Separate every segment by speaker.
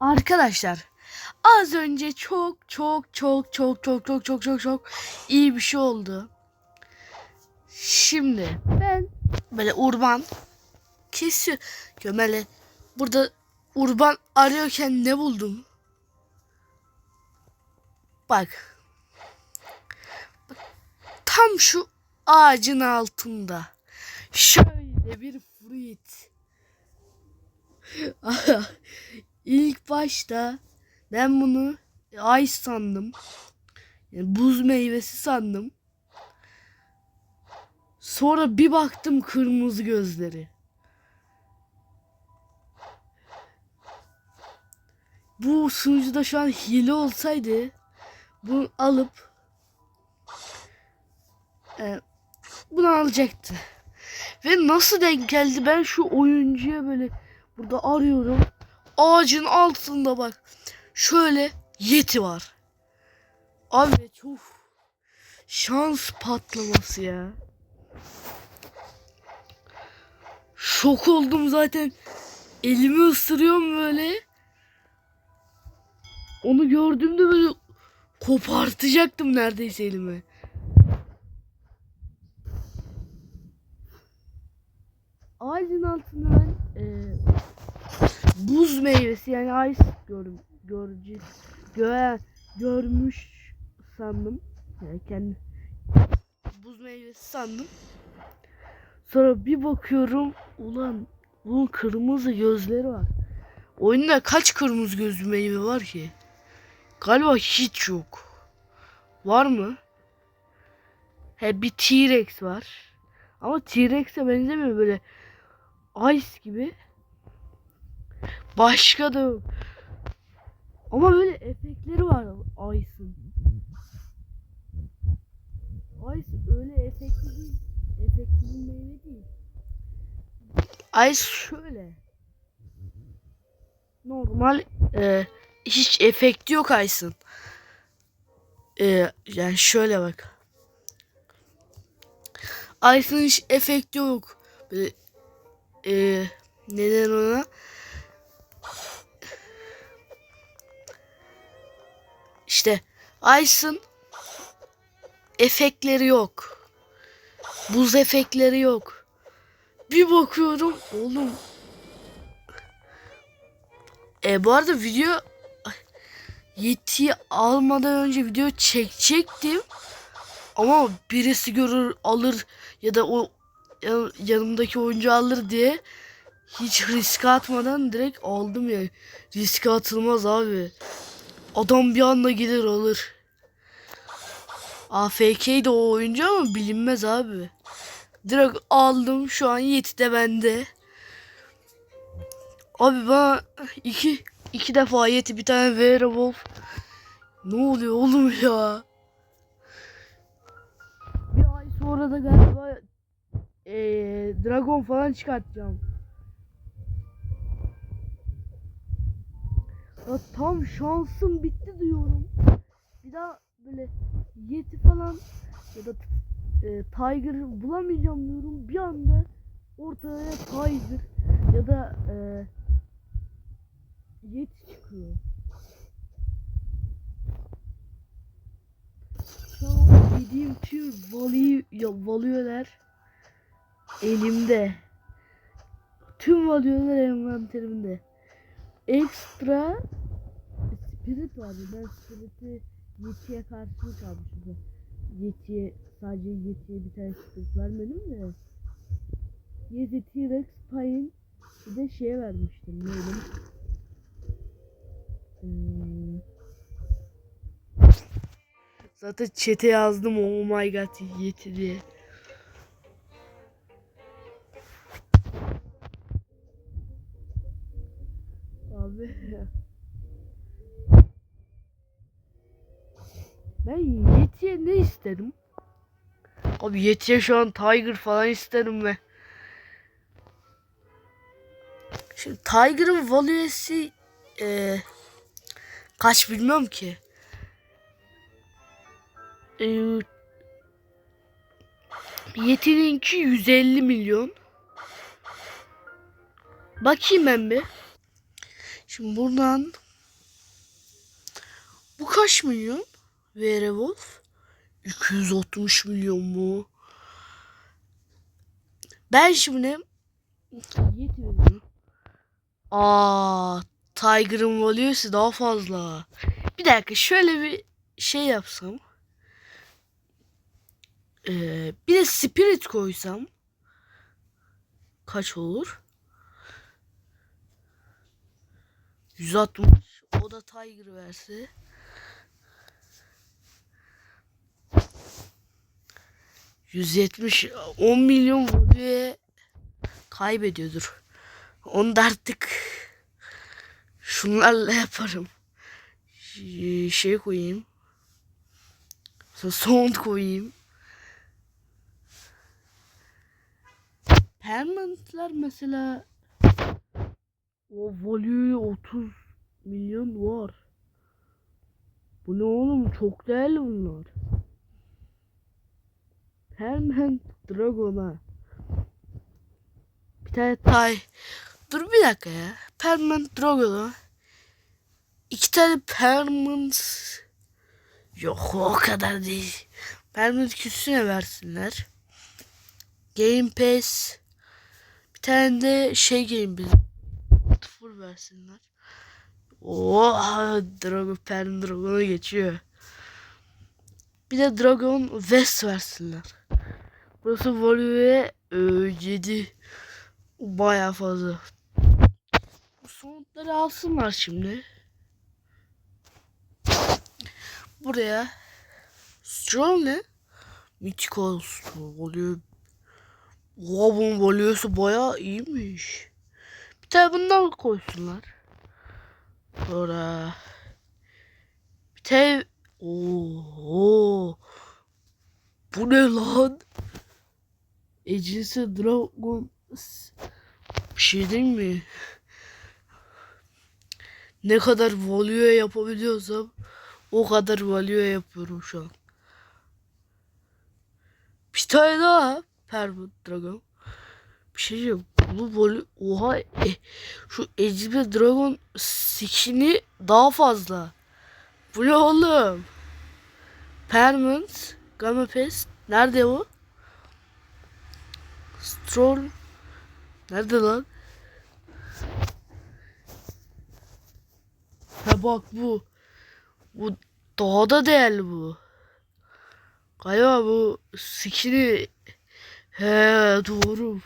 Speaker 1: Arkadaşlar az önce çok çok çok çok çok çok çok çok çok iyi bir şey oldu. Şimdi ben böyle urban kesiyor. Gömele burada urban arıyorken ne buldum? Bak. Bak, Tam şu ağacın altında. Şöyle bir fruit. İlk başta ben bunu ay sandım. Yani buz meyvesi sandım. Sonra bir baktım kırmızı gözleri. Bu sunucuda şu an hile olsaydı bunu alıp e, bunu alacaktı. Ve nasıl denk geldi ben şu oyuncuya böyle burada arıyorum. Ağacın altında bak. Şöyle yeti var. Abi çok şans patlaması ya. Şok oldum zaten. Elimi ısırıyorum böyle. Onu gördüğümde böyle kopartacaktım neredeyse elimi. Ağacın altında ben e, buz meyvesi yani ice gördüm. Görücü, göğe, görmüş sandım. Yani kendi buz meyvesi sandım. Sonra bir bakıyorum ulan bunun kırmızı gözleri var. Oyunda kaç kırmızı gözlü meyve var ki? Galiba hiç yok. Var mı? He bir T-Rex var. Ama T-Rex'e benzemiyor böyle Ice gibi. Başka da yok. Ama böyle efektleri var Ice'ın. Ice öyle efektli değil. Efektli meyve değil. Ice şöyle. Normal e, hiç efekti yok Ice'ın. E, yani şöyle bak. Ice'ın hiç efekti yok. Böyle e, neden ona? İşte Ice'ın efektleri yok. Buz efektleri yok. Bir bakıyorum oğlum. E bu arada video Yeti'yi almadan önce video çekecektim. Ama birisi görür alır ya da o yan- yanımdaki oyuncu alır diye hiç riske atmadan direkt aldım ya. Riske atılmaz abi. Adam bir anda gelir alır. AFK'ydi o oyuncu ama bilinmez abi. Direkt aldım şu an Yeti de bende. Abi bana iki iki defa Yeti bir tane Werewolf. Ne oluyor oğlum ya? Bir ay sonra da galiba eee, Dragon falan çıkartacağım. Ya tam şansım bitti diyorum. Bir daha böyle Yeti falan ya da e, Tiger bulamayacağım diyorum. Bir anda ortaya Tiger ya da e, Yeti çıkıyor. Şu dediğim tüm value, ya, valüeler elimde. Tüm valüeler envanterimde. Ekstra Spirit vardı. Ben Spirit'i Yeti'ye karşılık almışım. Yeti'ye sadece Yeti'ye bir tane Spirit vermedim de. Yeti T-Rex Pine bir de şeye vermiştim. Neydi? Hmm. Zaten chat'e yazdım oh my god Yeti diye. Abi. Ben Yeti'ye ne istedim? Abi Yeti'ye şu an Tiger falan isterim ve Şimdi Tiger'ın valuesi e, kaç bilmiyorum ki. E, Yeti'ninki 150 milyon. Bakayım ben bir. Şimdi buradan Bu kaç milyon? Werewolf 260 milyon mu? Ben şimdi. Aa, Tiger'ın value'si daha fazla. Bir dakika şöyle bir şey yapsam. Ee, bir de Spirit koysam. Kaç olur? 160. O da Tiger verse. ...170... ...10 milyon value kaybediyordur. Onu da artık... ...şunlarla yaparım. Şey koyayım. Sound koyayım. Permanentler mesela... O value 30 milyon var. Bu ne oğlum? Çok değerli bunlar. Hemen Dragon'a. Bir tane tay. Dur bir dakika ya. Permanent Dragon'a. İki tane Permanent. Yok o kadar değil. Permanent küsüne versinler. Game Pass. Bir tane de şey Game Pass. Versinler. Oha Dragon Pen Dragon'a geçiyor. Bir de Dragon West versinler. Burası Value 7. Baya fazla. Bu sonuçları alsınlar şimdi. Buraya Strong ne? Mythical Strong oluyor. Oha baya iyiymiş. Bundan koysunlar. Sonra bir tane Oo. Bu ne lan? Ecisi Dragon bir şey değil mi? Ne kadar value yapabiliyorsam o kadar value yapıyorum şu an. Bir tane daha Permanent Dragon. Bir şey diyeceğim. Bu volü oha e, şu Ecbe Dragon skin'i daha fazla. Bu ne oğlum? Permanent Gamma Pest nerede o? Stroll nerede lan? Ha bak bu. Bu daha da değerli bu. Galiba bu skin'i he doğru.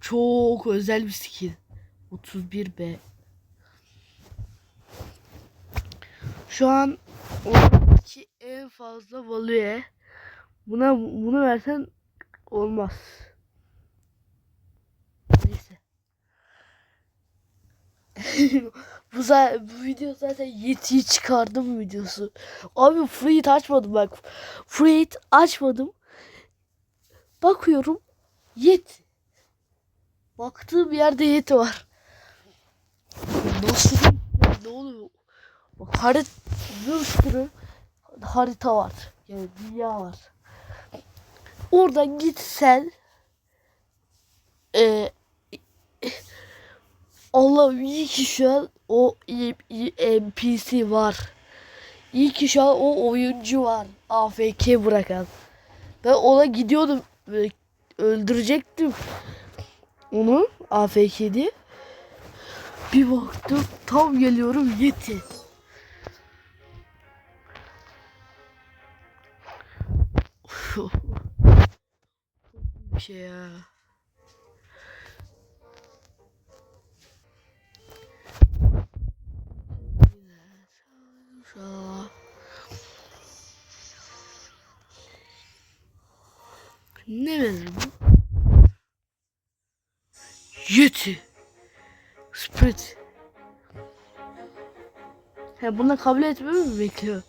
Speaker 1: Çok özel bir skin. 31B. Şu an oradaki en fazla value. Buna bunu versen olmaz. Neyse. bu, za- bu video zaten Yeti'yi çıkardım videosu. Abi Freed açmadım bak. Freed açmadım. Bakıyorum Yeti. Baktığım yerde Yeti var. Nasıl ne oluyor? Bak harit bir sürü harita var. Yani dünya var. Oradan git sen e, Allah iyi ki şu an o NPC var. İyi ki şu an o oyuncu var. AFK bırakan. Ben ona gidiyordum. Öldürecektim. Onu AFK diye. Bir baktım tam geliyorum Yeti. bir şey ya. Ne verir bu? Yeti. Spirit. Ha buna kabul etmemi mi bekliyor?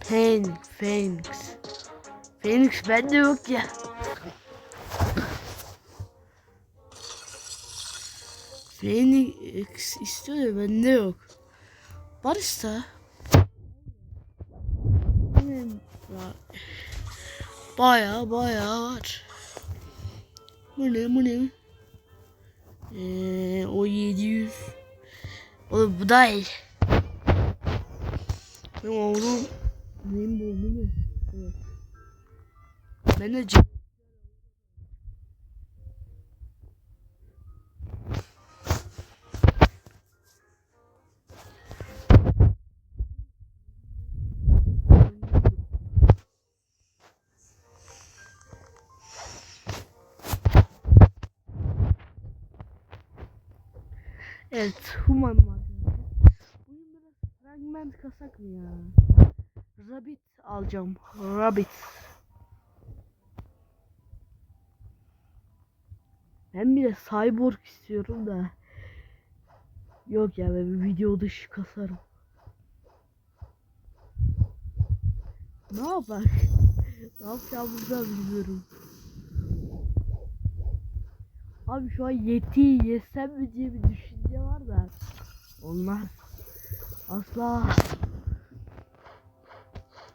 Speaker 1: Phoenix, Phoenix. Phoenix bende yok ya. Phoenix istiyor ya bende yok. Benim var. Baya baya var. Bu ne bu ne? Ee, o 700. Oğlum bu da iyi. Benim oğlum neyim bu mi? Evet. Ben de Evet, human var. Bugün biraz fragment kasak mı ya? Rabbit alacağım. Rabbit. Ben bir de cyborg istiyorum da. Yok ya ben video dışı kasarım. Ne yapar? ne yapacağımızı da bilmiyorum. Abi şu an yetiyi yesem mi diye bir düşünce var da. Olmaz. Asla.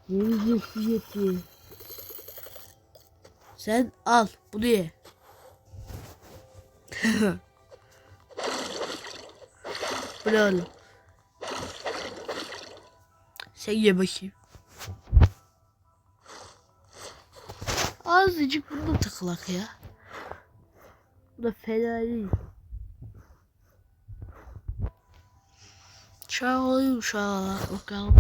Speaker 1: Yiyeceksin yeti. Sen al bunu ye. Bu ne oğlum? Sen ye bakayım. Azıcık bunu da tıklak ya. Bu da fena değil. Çalayım şala bakalım.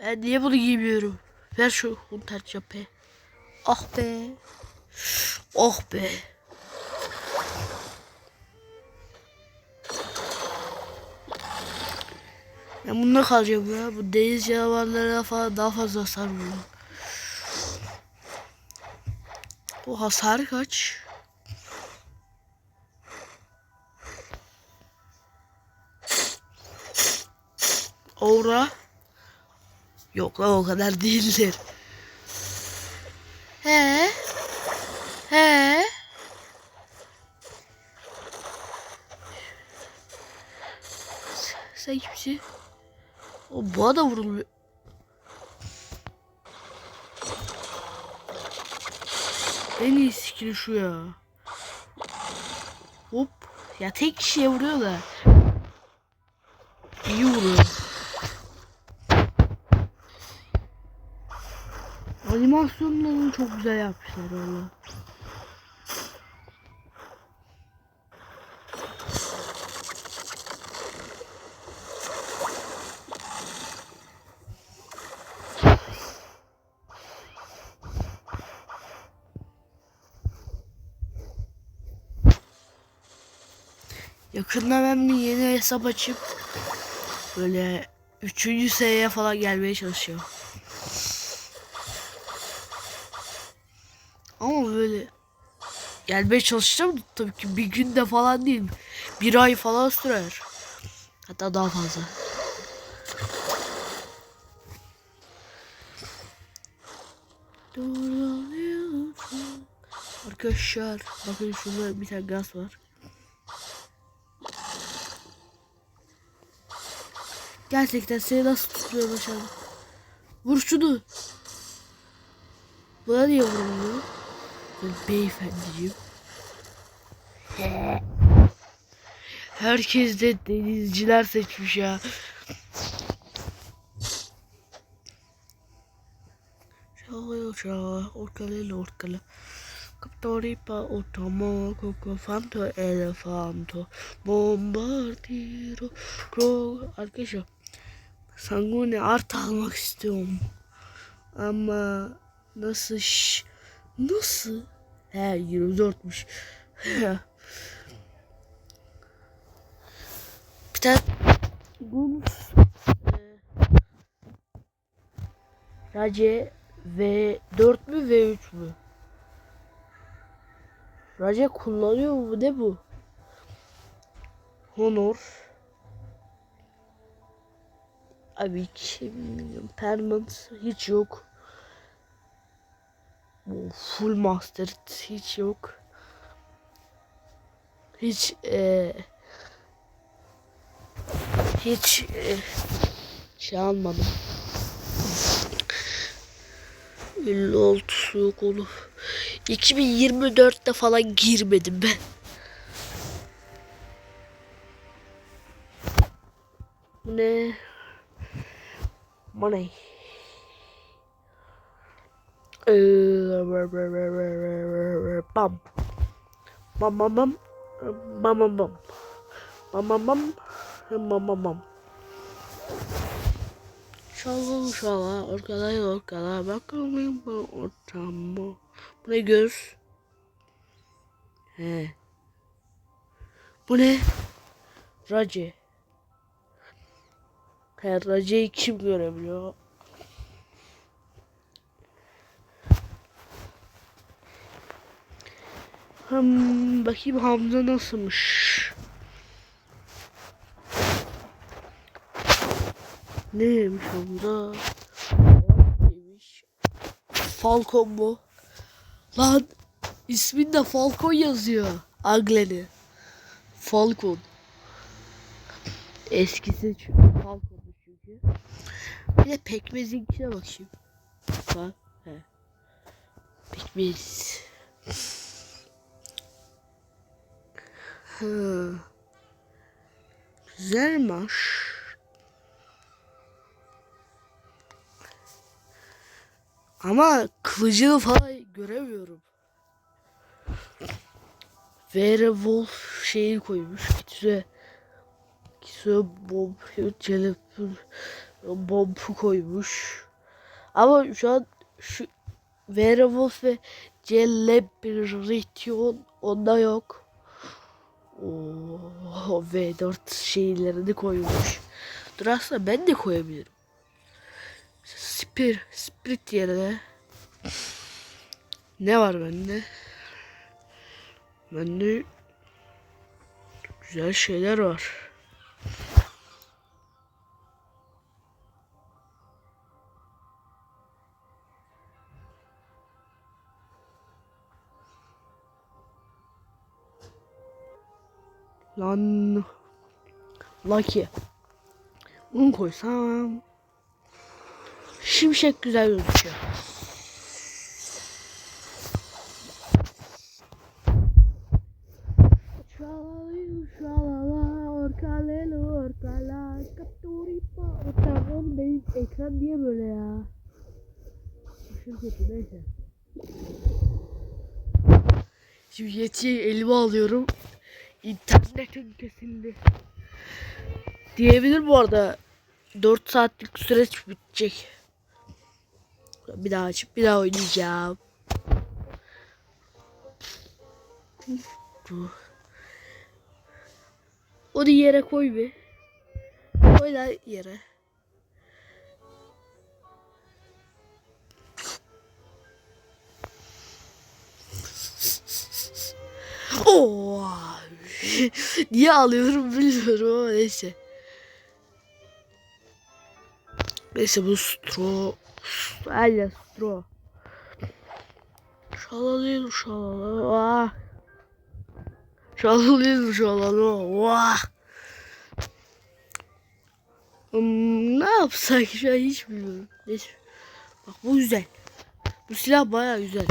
Speaker 1: Ben niye bunu giymiyorum? Ver şu hunter çapı. Ah be. Oh be. Ben bununla kalacağım ya. Bu deniz canavarlarına falan daha fazla hasar vuruyor. Bu hasar kaç? Aura. Yok lan o kadar değildir. He? He? Sen kimsin? O boğa da vurulmuyor. En iyi skill şu ya. Hop. Ya tek kişiye vuruyor da. İyi vuruyor. Animasyonlarını çok güzel yapmışlar valla. Yakında ben bir yeni hesap açıp böyle üçüncü seviyeye falan gelmeye çalışıyorum. Ama böyle gelmeye çalışacağım tabii ki bir günde falan değil. Bir ay falan sürer. Hatta daha fazla. Arkadaşlar bakın şurada bir tane gaz var. Gerçekten seni nasıl tutuyor başarı? Vur şunu. Buna niye vurmuyor? Ben beyefendiciğim. Herkes de denizciler seçmiş ya. Ciao ciao, orcale l'orcale. Captoripa otomo, cocofanto, elefanto, bombardiro, kro... Arkadaşlar, Sangune art almak istiyorum. Ama nasıl ş... Nasıl? He 24'müş. bir tane Gunus e, Race V4 mü V3 mü? Race kullanıyor mu? Ne bu? Honor. Abi kim? Permanent hiç yok. Full master hiç yok. Hiç e, hiç e, şey almadım. 56 yok oğlum. 2024'te falan girmedim ben. Bu ne? Money. Bam. Bam bam bam. Bam bam bam. Bam bam bam. Bam bam bam. Şalım şala orkala orkala bakalım bu ortamı. Bu ne göz? He. Bu ne? Raci. He Raci'yi kim görebiliyor? Hmm, bakayım Hamza nasılmış? Neymiş Hamza? Falcon mu? Lan isminde Falcon yazıyor. Aglen'i. Falcon. Eskisi çünkü Falcon'du çünkü. Bir de pekmezinkine bakayım. Bak. He. Pekmez. Hı. Güzelmiş. Ama kılıcını falan göremiyorum. Werewolf şeyi koymuş. Kitse Kitse bomb celep bomb koymuş. Ama şu an şu Werewolf ve Celebration onda yok. Oo, V4 şeylerini koymuş. Dur aslında ben de koyabilirim. Spir, Spirit yerine ne var bende? Bende güzel şeyler var. Lan Lucky. Bunu koysam Şimşek güzel gözüküyor. Benim ekran niye böyle ya? Aşırı kötü neyse. Şimdi yetiyi elime alıyorum. İnternetim kesildi. Diyebilir bu arada. 4 saatlik süreç bitecek. Bir daha açıp bir daha oynayacağım. Onu yere koy bir. Koy lan yere. Oo. Niye alıyorum bilmiyorum ama neyse. Neyse bu stro Hala stro. Şalalıyım şalalı Vah. Şalalıyım şalalı Vah. Hmm, Ne yapsak şu an hiç bilmiyorum. Neyse. Bak bu güzel. Bu silah baya güzel.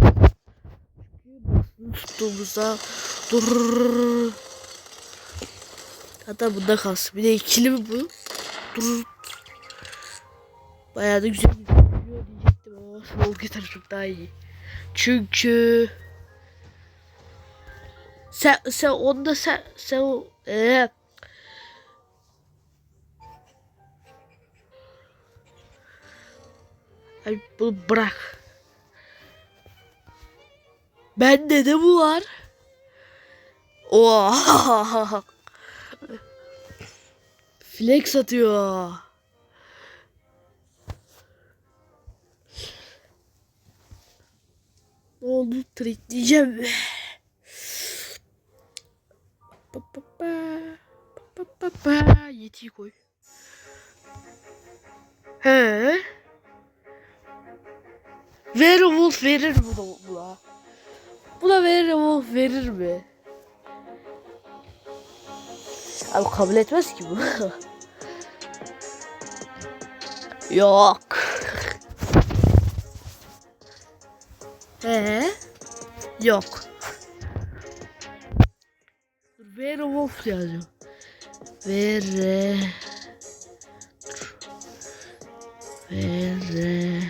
Speaker 1: Tuttuğumuzda Dur Hatta bunda kalsın Bir de ikili mi bu Dur Bayağı da güzel gidiyor diyecektim ama small gitar çok daha iyi. Çünkü sen sen onda sen sen o ee, Ay bunu bırak. Bende de bu var. Oha. Flex atıyor. Ne oldu? Trikleyeceğim. Pa, pa, pa. Pa, pa, pa. Yetiyi koy. He. Werewolf verir bu da buna. Buna Werewolf verir mi? Abi kabul etmez ki bu. Yok. Ee? Yok. Werewolf yazacağım. Vere... Vere...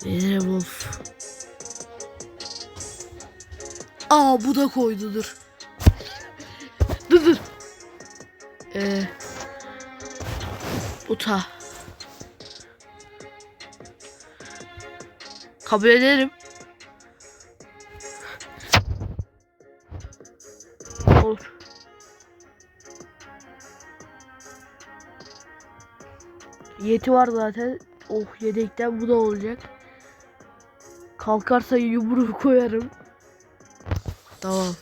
Speaker 1: Werewolf. Aa bu da koydu Ee, Uta. Kabul ederim. Olur. Yeti var zaten. Oh yedekten bu da olacak. Kalkarsa yumruğu koyarım. Tamam.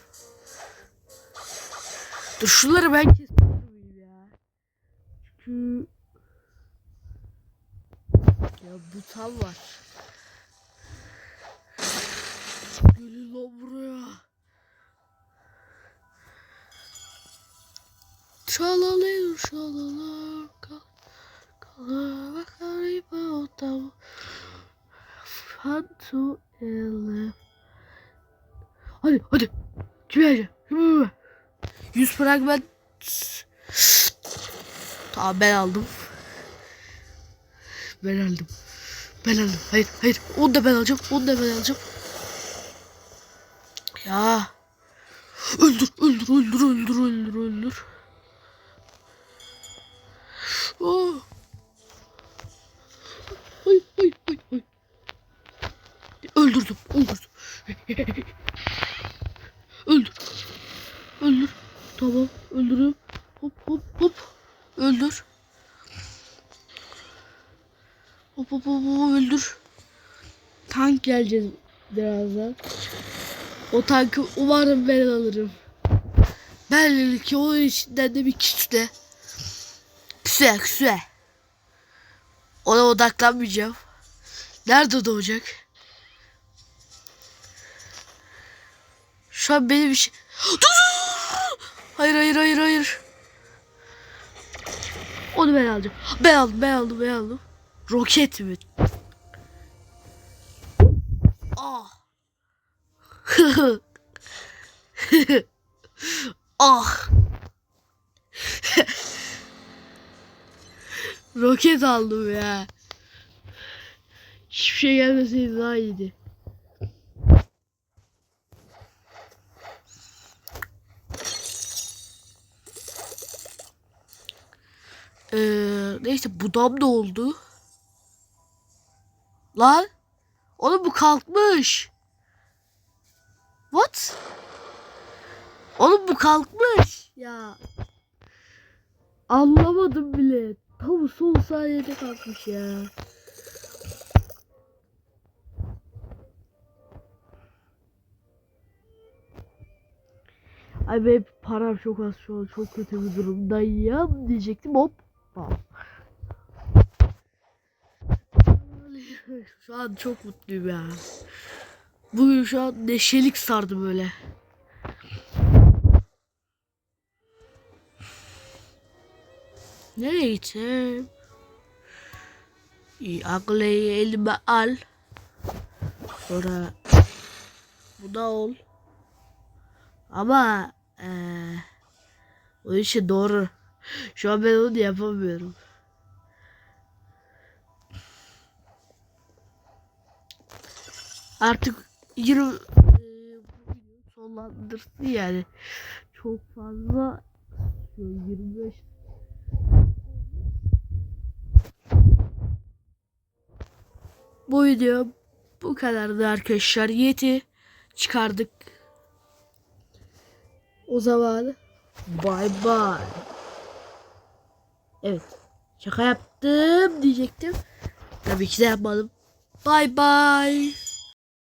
Speaker 1: Dur şunları ben keseyim ya. Çünkü tam var. Gelin lan buraya. Şalalayım şalalar kal kal bakariba otam Fanto ele. Hadi hadi. Kime 100 fragment. Tamam ben aldım. Ben aldım Ben aldım hayır hayır onu da ben alacağım onu da ben alacağım Ya Öldür öldür öldür öldür öldür öldür Oh. Ay ay ay ay. Öldürdüm, öldürdüm. Öldür. Öldür. Tamam, öldürüyorum. Hop hop hop. Öldür. Hop hop hop, öldür. Tank geleceğiz birazdan. O tankı umarım ben alırım. Belki onun içinden de bir kitle. Güzel güzel. Ona odaklanmayacağım. Nerede doğacak? Şu an benim şey... Dur! Hayır hayır hayır hayır. Onu ben alacağım. Ben aldım ben aldım ben aldım. Roket mi? Ah. ah. Roket aldım ya. Hiçbir şey gelmeseydi daha iyiydi. Ee, neyse budam da oldu. Lan. Oğlum bu kalkmış. What? Oğlum bu kalkmış. Ya. Anlamadım bile. Tam son saniyede kalkmış ya. Ay benim param çok az şu an çok kötü bir durumdayım diyecektim hop. Bam. Şu an çok mutluyum ya. Bugün şu an neşelik sardı böyle. Nereye gideceğim? İyi aklayı elime al. Sonra bu da ol. Ama eee o işi doğru. Şu an ben onu yapamıyorum. Artık 20 eee, bu video sonlandırsın yani. Çok fazla 25 Bu video bu kadardı arkadaşlar. Yeti çıkardık. O zaman bay bay. Evet. Şaka yaptım diyecektim. Tabii ki de yapmadım. Bay bay.